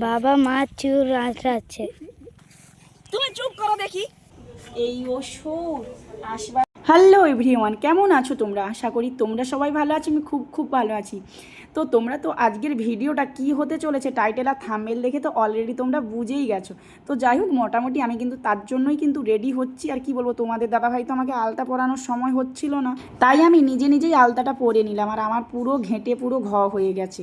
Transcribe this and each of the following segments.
বাবা মা চুর আঁচড়াচ্ছে। তুমি চুপ করো দেখি। এই ওষুধ আসবার হ্যালো এভরিওয়ান কেমন আছো তোমরা? আশা করি তোমরা সবাই ভালো আছো, আমি খুব খুব ভালো আছি। তো তোমরা তো আজকের ভিডিওটা কি হতে চলেছে টাইটেল আর থাম্বেল দেখে তো অলরেডি তোমরা বুঝেই গেছো। তো যাই হোক, মোটামুটি আমি কিন্তু তার জন্যই কিন্তু রেডি হচ্ছি, আর কি বলব, তোমাদের দাদাভাই তো আমাকে আলতা পরানোর সময় হচ্ছিল না। তাই আমি নিজে নিজেই আলতাটা পরে নিলাম, আর আমার পুরো ঘেঁটে পুরো ঘ হয়ে গেছে।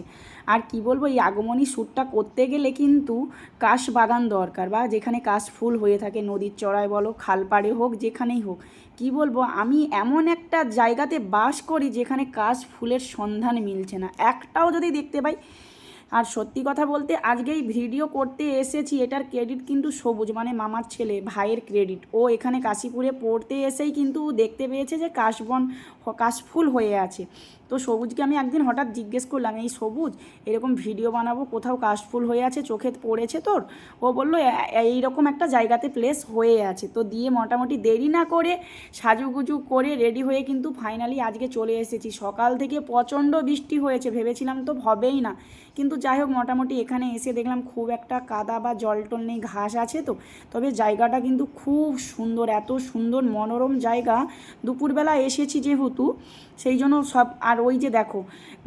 আর কি বলব, এই আগমনী শ্যুটটা করতে গেলে কিন্তু কাশ বাগান দরকার, বা যেখানে কাশ ফুল হয়ে থাকে, নদীর চড়ায় বলো খালপাড়ে হোক, যেখানেই হোক। কি বলব, আমি এমন একটা জায়গাতে বাস করি যেখানে কাশ ফুলের সন্ধান মিলছে না। একটাও যদি দেখতে পাই আর সত্যি কথা বলতে আজকে এই ভিডিও করতে এসেছি, এটার ক্রেডিট কিন্তু সবুজ মানে মামার ছেলে, ভাইয়ের ক্রেডিট ও এখানে কাশীপুরে পড়তে এসেই কিন্তু দেখতে পেয়েছে যে কাশবন, কাশফুল হয়ে আছে। তো সবুজকে আমি একদিন হঠাৎ জিজ্ঞেস করলাম, এই সবুজ, এরকম ভিডিও বানাবো, কোথাও কাশফুল হয়ে আছে, চোখে পড়েছে তোর? ও বলল, "এ- এইরকম একটা জায়গাতে প্লেস হয়ে আছে। তো দিয়ে মোটামুটি দেরি না করে সাজুগুজু করে রেডি হয়ে কিন্তু ফাইনালি আজকে চলে এসেছি। সকাল থেকে প্রচণ্ড বৃষ্টি হয়েছে, ভেবেছিলাম তো হবেই না। কিন্তু যাই হোক, মোটামুটি এখানে এসে দেখলাম খুব একটা কাদা বা জল টল নেই, ঘাস আছে তো। তবে জায়গাটা কিন্তু খুব সুন্দর, এত সুন্দর মনোরম জায়গা। দুপুরবেলা এসেছি যেহেতু, সেই জন্য সব, আর ওই যে দেখো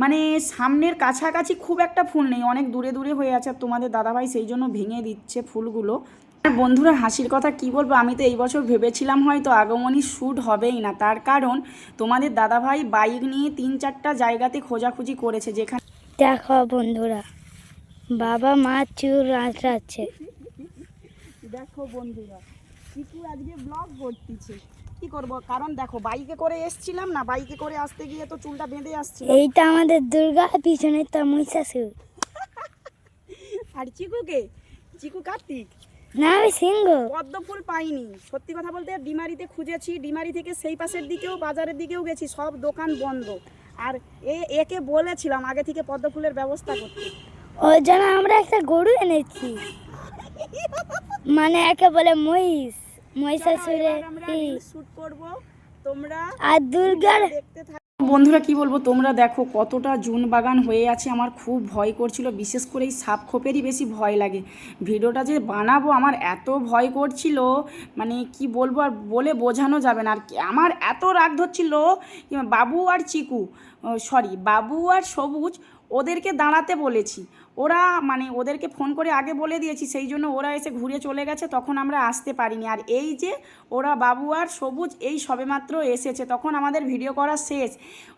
মানে সামনের কাছাকাছি খুব একটা ফুল নেই, অনেক দূরে দূরে হয়ে আছে। আর তোমাদের দাদাভাই সেই জন্য ভেঙে দিচ্ছে ফুলগুলো। আর বন্ধুরা, হাসির কথা কি বলব? আমি তো এই বছর ভেবেছিলাম হয়তো আগমনী শ্যুট হবেই না। তার কারণ তোমাদের দাদাভাই বাইক নিয়ে তিন চারটা জায়গাতে খোঁজাখুঁজি করেছে, যেখানে দেখো বন্ধুরা বাবা মা চুর আঁচড়াচ্ছে। দেখো বন্ধুরা চিকু আজকে ব্লগ করতেছে। কি করব? কারণ দেখো বাইকে করে এসছিলাম না বাইকে করে আসতে গিয়ে তো চুলটা বেঁধে আসছিল। এইটা আমাদের দুর্গা পিছনে তো মহিষাসুর। আর চিকুকে? চিকু কার্তিক? না আমি সিংহ। পদ্ম ফুল পাইনি। সত্যি কথা বলতে ডিমারিতে খুঁজেছি ডিমারি থেকে সেই পাশের দিকেও বাজারের দিকেও গেছি সব দোকান বন্ধ। আর এ একে বলেছিলাম আগে থেকে পদ্ম ফুলের ব্যবস্থা করতে। ওই জন্য আমরা একটা গরু এনেছি। মানে একে বলে মহিষ। আমরা ই। শুট করব। তোমরা আর দুর্গার দেখতে বন্ধুরা কি বলব, তোমরা দেখো কতটা জুন বাগান হয়ে আছে, আমার খুব ভয় করছিল, বিশেষ করে এই সাপ খোপেরই বেশি ভয় লাগে। ভিডিওটা যে বানাবো আমার এত ভয় করছিল মানে কি বলব আর বলে বোঝানো যাবে না। আর আমার এত রাগ ধরছিল বাবু আর চিকু সরি, বাবু আর সবুজ ওদেরকে দাঁড়াতে বলেছি। ওরা মানে ওদেরকে ফোন করে আগে বলে দিয়েছি, সেই জন্য ওরা এসে ঘুরে চলে গেছে, তখন আমরা আসতে পারিনি। আর এই যে ওরা বাবু আর সবুজ, এই সবেমাত্র এসেছে, তখন আমাদের ভিডিও করা শেষ।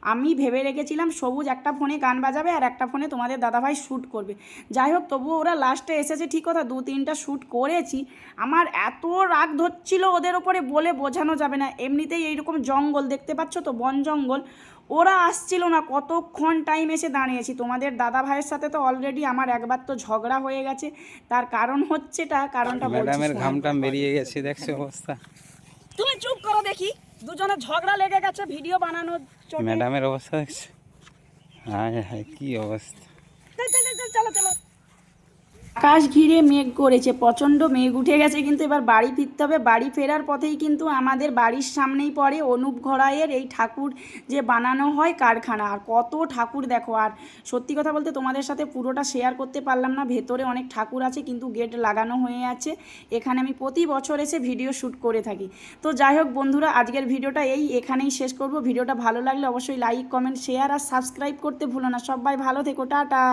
আমি ভেবে রেখেছিলাম, সবুজ একটা ফোনে গান বাজাবে আর একটা ফোনে তোমাদের দাদাভাই শ্যুট করবে। যাই হোক, তবুও ওরা লাস্টে এসেছে, ঠিক কথা, দু তিনটা শ্যুট করেছি। আমার এত রাগ ধরছিল ওদের ওপরে বলে বোঝানো যাবে না। এমনিতেই এইরকম জঙ্গল দেখতে পাচ্ছ তো, বন জঙ্গল। ওরা আসছিল না, কতক্ষণ টাইম এসে দাঁড়িয়েছি। তোমাদের দাদা ভাইয়ের সাথে তো অলরেডি আমার একবার তো ঝগড়া হয়ে গেছে। তার কারণ হচ্ছেটা কারণটা ম্যাডামের ঘামটা ঘামটাম বেরিয়ে গেছে দেখছ অবস্থা। তুমি চুপ করো দেখি দুজনে ঝগড়া লেগে গেছে ভিডিও বানানোর জন্য ম্যাডামের অবস্থা দেখছ? হায় হায় কি অবস্থা। চলো চলো। আকাশ ঘিরে মেঘ করেছে, প্রচণ্ড মেঘ উঠে গেছে, কিন্তু এবার বাড়ি ফিরতে হবে। বাড়ি ফেরার পথেই কিন্তু আমাদের বাড়ির সামনেই পড়ে অনুপ ঘরাইয়ের এই ঠাকুর যে বানানো হয় কারখানা। আর কত ঠাকুর দেখো, আর সত্যি কথা বলতে তোমাদের সাথে পুরোটা শেয়ার করতে পারলাম না, ভেতরে অনেক ঠাকুর আছে, কিন্তু গেট লাগানো হয়ে আছে। এখানে আমি প্রতি বছর এসে ভিডিও শ্যুট করে থাকি। তো যাই হোক বন্ধুরা, আজকের ভিডিওটা এই, এখানেই শেষ করব। ভিডিওটা ভালো লাগলে অবশ্যই লাইক কমেন্ট শেয়ার আর সাবস্ক্রাইব করতে ভুলো না। সবাই ভালো থেকো, টাটা।